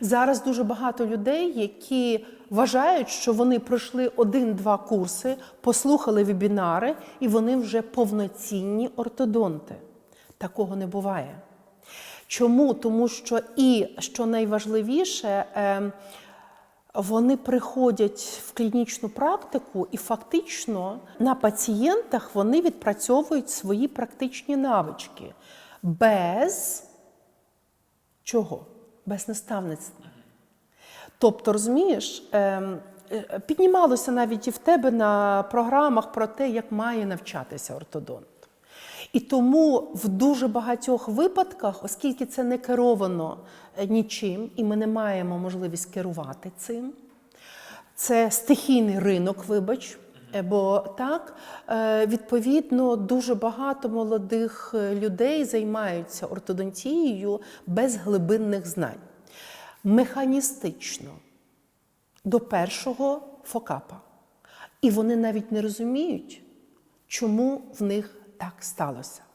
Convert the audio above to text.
Зараз дуже багато людей, які вважають, що вони пройшли один-два курси, послухали вебінари, і вони вже повноцінні ортодонти. Такого не буває. Чому? Тому що і що найважливіше, е, вони приходять в клінічну практику, і фактично на пацієнтах вони відпрацьовують свої практичні навички без чого? Без наставництва. Тобто, розумієш, ем, е, піднімалося навіть і в тебе на програмах про те, як має навчатися ортодонт. І тому в дуже багатьох випадках, оскільки це не керовано е, нічим, і ми не маємо можливість керувати цим, це стихійний ринок, вибач. Е, Бо так, е, відповідно, дуже багато молодих е, людей займаються ортодонтією без глибинних знань. Механістично до першого фокапа. І вони навіть не розуміють, чому в них так сталося.